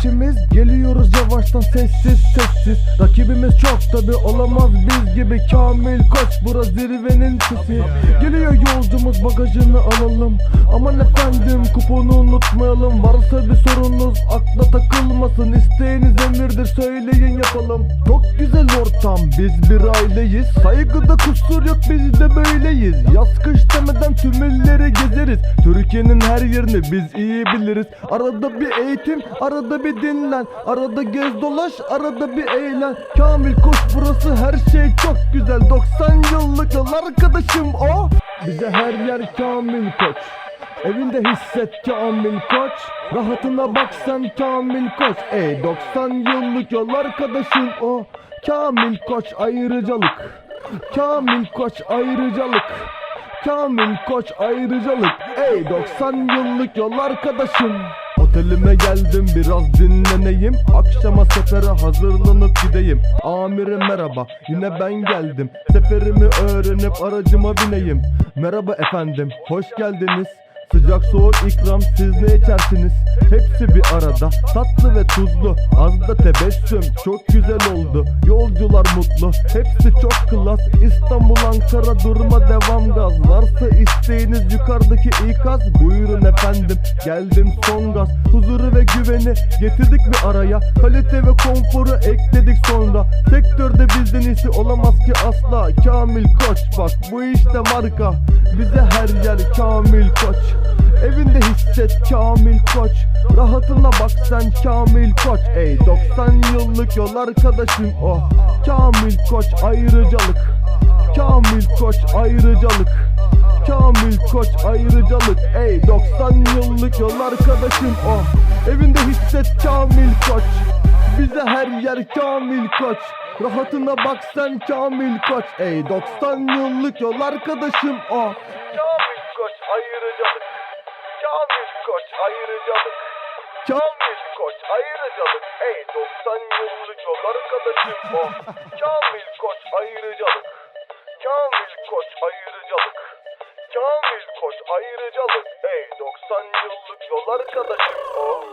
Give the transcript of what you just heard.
peşimiz Geliyoruz yavaştan sessiz sessiz. Rakibimiz çok tabi olamaz biz gibi. Kamil Koç bura zirvenin sesi. Geliyor yolcumuz bagajını alalım. Aman efendim kuponu unutmayalım. Varsa bir sorunuz akla takılmasın. İsteğiniz emirdir söyleyin yapalım. Çok güzel ortam biz bir aileyiz. Saygıda kusur böyleyiz. Yaz kış demeden tüm illeri gezeriz. Türkiye'nin her yerini biz iyi biliriz. Arada bir eğitim arada bir dinlen. Arada gez dolaş arada bir eğlen. Kamil koş burası her şey çok güzel. 90 yıllık yol arkadaşım o. Bize her yer Kamil koç. Evinde hisset Kamil Koç. Rahatına bak sen Kamil Koç. Ey 90 yıllık yol arkadaşım o. Kamil Koç ayrıcalık Kamil Koç ayrıcalık. Kamil Koç ayrıcalık. Ey 90 yıllık yol arkadaşım. Otelime geldim biraz dinleneyim. Akşama sefere hazırlanıp gideyim. Amirim merhaba yine ben geldim. Seferimi öğrenip aracıma bineyim. Merhaba efendim hoş geldiniz Sıcak soğuk ikram siz ne içersiniz? Hepsi bir arada. Tatlı ve tuzlu. Az da tebessüm. Çok güzel oldu. Yolcular mutlu. Hepsi çok klas. İstanbul Ankara durma devam gaz. Varsa isteğiniz yukarıdaki ikaz. Buyurun efendim. Geldim son gaz. Huzuru ve güveni getirdik bir araya. Kalite ve konforu ekledik sonra. Sektörde bizden iyisi olamaz ki asla. Kamil Koç bak bu işte marka. Bize her yer Kamil Koç Evinde hisset Kamil Koç. Rahatına bak sen Kamil Koç. Ey 90 yıllık yol arkadaşım o Kamil Koç ayrıcalık. Kamil Koç ayrıcalık. Kamil Koç ayrıcalık. Ey 90 yıllık yol arkadaşım o Evinde hisset Kamil Koç. Bize her yer Kamil Koç. Rahatına bak sen Kamil Koç. Ey 90 yıllık yol arkadaşım o ayrıcalık Kamil Koç ayrıcalık Kamil Koç ayrıcalık Ey 90 yıllık yol arkadaşım o Kamil Koç ayrıcalık Kamil Koç ayrıcalık Kamil Koç ayrıcalık Ey 90 yıllık yol arkadaşım o